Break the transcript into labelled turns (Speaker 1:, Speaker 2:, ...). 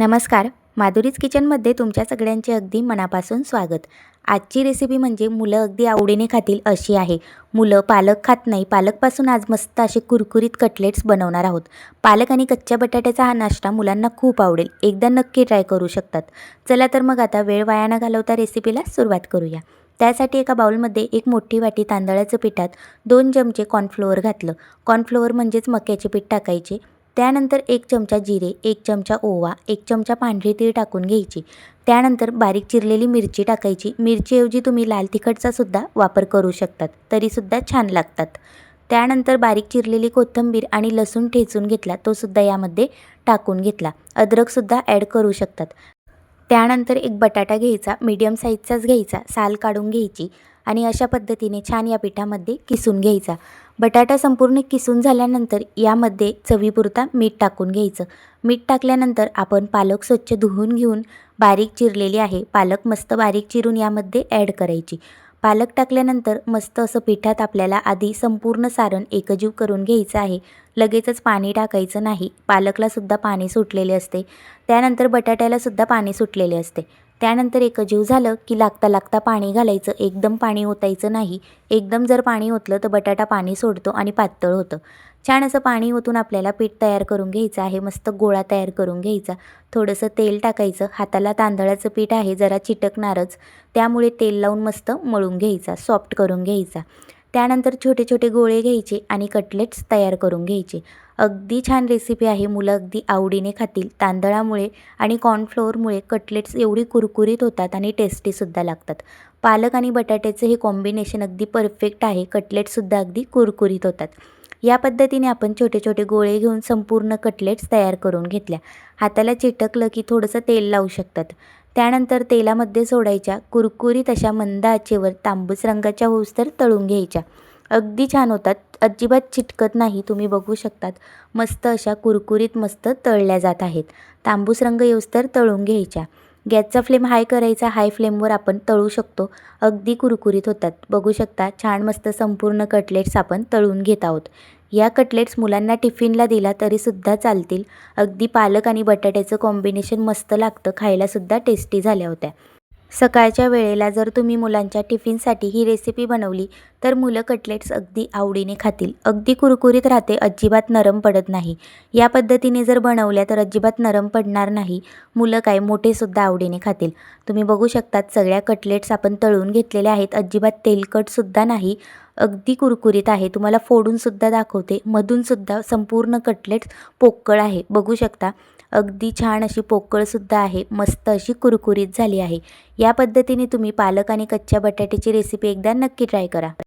Speaker 1: नमस्कार. माधुरीज किचनमध्ये तुमच्या सगळ्यांचे अगदी मनापासून स्वागत. आजची रेसिपी म्हणजे मुलं अगदी आवडीने खातील अशी आहे. मुलं पालक खात नाही पालकपासून आज मस्त असे कुरकुरीत कटलेट्स बनवणार आहोत. पालक आणि कच्च्या बटाट्याचा हा नाश्ता मुलांना खूप आवडेल. एकदा नक्की ट्राय करू शकतात. चला तर मग आता वेळ वाया न घालवता रेसिपीला सुरुवात करूया. त्यासाठी एका बाउलमध्ये एक मोठी वाटी तांदळाचं पिठात दोन चमचे कॉर्नफ्लोअर घातलं. कॉर्नफ्लोअर म्हणजेच मक्याचे पीठ टाकायचे. त्यानंतर एक चमचा जिरे एक चमचा ओवा एक चमचा पांढरी तीळ टाकून घ्यायची. त्यानंतर बारीक चिरलेली मिरची टाकायची. मिरचीऐवजी तुम्ही लाल तिखटचा सुद्धा वापर करू शकतात. तरीसुद्धा छान लागतात. त्यानंतर बारीक चिरलेली कोथिंबीर आणि लसूण ठेचून घेतला. तो सुद्धा यामध्ये टाकून घेतला. अद्रकसुद्धा ॲड करू शकतात. त्यानंतर एक बटाटा घ्यायचा. मीडियम साईजचाच घ्यायचा. साल काढून घ्यायची. आणि अशा पद्धतीने छान या पिठामध्ये किसून घ्यायचा. बटाटा संपूर्ण किसून झाल्यानंतर यामध्ये चवीपुरता मीठ टाकून घ्यायचं. मीठ टाकल्यानंतर आपण पालक स्वच्छ धुवून घेऊन बारीक चिरलेली आहे. पालक मस्त बारीक चिरून यामध्ये ॲड करायची. पालक टाकल्यानंतर मस्त असं पिठात आपल्याला आधी संपूर्ण सारण एकजीव करून घ्यायचं आहे. लगेचच पाणी टाकायचं नाही. पालकलासुद्धा पाणी सुटलेले असते. त्यानंतर बटाट्यालासुद्धा पाणी सुटलेले असते. त्यानंतर एकजीव झालं की लागता लागता पाणी घालायचं. एकदम पाणी ओतायचं नाही. एकदम जर पाणी ओतलं तर बटाटा पाणी सोडतो आणि पातळ होतं. छान असं पाणी ओतून आपल्याला पीठ तयार करून घ्यायचं आहे. मस्त गोळा तयार करून घ्यायचा. थोडंसं तेल टाकायचं. हाताला तांदळाचं पीठ आहे जरा चिटकणारच. त्यामुळे तेल लावून मस्त मळून घ्यायचा सॉफ्ट करून घ्यायचा. त्यानंतर छोटे छोटे गोळे घ्यायचे आणि कटलेट्स तयार करून घ्यायचे. अगदी छान रेसिपी आहे. मुलं अगदी आवडीने खातील. तांदळामुळे आणि कॉर्नफ्लोअरमुळे कटलेट्स एवढी कुरकुरीत होतात आणि टेस्टीसुद्धा लागतात. पालक आणि बटाट्याचं हे कॉम्बिनेशन अगदी परफेक्ट आहे. कटलेट्ससुद्धा अगदी कुरकुरीत होतात. या पद्धतीने आपण छोटे छोटे गोळे घेऊन संपूर्ण कटलेट्स तयार करून घेतल्या. हाताला चिटकलं की थोडंसं तेल लावू शकतात. त्यानंतर तेलामध्ये सोडायच्या कुरकुरीत अशा मंद आचेवर तांबूस रंगाच्या होऊस तळून घ्यायच्या. अगदी छान होतात. अजिबात चिटकत नाही तुम्ही बघू शकतात. मस्त अशा कुरकुरीत मस्त तळल्या जात आहेत. तांबूस रंग येऊस्तर तळून घ्यायच्या. गॅसचा फ्लेम हाय करायचा हाय फ्लेमवर आपण तळू शकतो. अगदी कुरकुरीत होतात. बघू शकता छान मस्त संपूर्ण कटलेट्स आपण तळून घेत आहोत. या कटलेट्स मुलांना टिफिनला दिला तरीसुद्धा चालतील. अगदी पालक आणि बटाट्याचं कॉम्बिनेशन मस्त लागतं. खायलासुद्धा टेस्टी झाल्या होत्या. सकाळच्या वेळेला जर तुम्ही मुलांच्या टिफिनसाठी ही रेसिपी बनवली तर मुलं कटलेट्स अगदी आवडीने खातील. अगदी कुरकुरीत राहते अजिबात नरम पडत नाही. या पद्धतीने जर बनवल्या तर अजिबात नरम पडणार नाही. मुलं काय मोठेसुद्धा आवडीने खातील. तुम्ही बघू शकतात सगळ्या कटलेट्स आपण तळून घेतलेल्या आहेत. अजिबात तेलकटसुद्धा नाही. अगदी कुरकुरीत आहे. तुम्हाला फोडूनसुद्धा दाखवते. मधूनसुद्धा संपूर्ण कटलेट्स पोकळ आहे. बघू शकता. अगदी छान अशी पोकळसुद्धा आहे मस्त अशी कुरकुरीत झाली आहे. या पद्धतीने तुम्ही पालक आणि कच्च्या बटाट्याची रेसिपी एकदा नक्की ट्राय करा.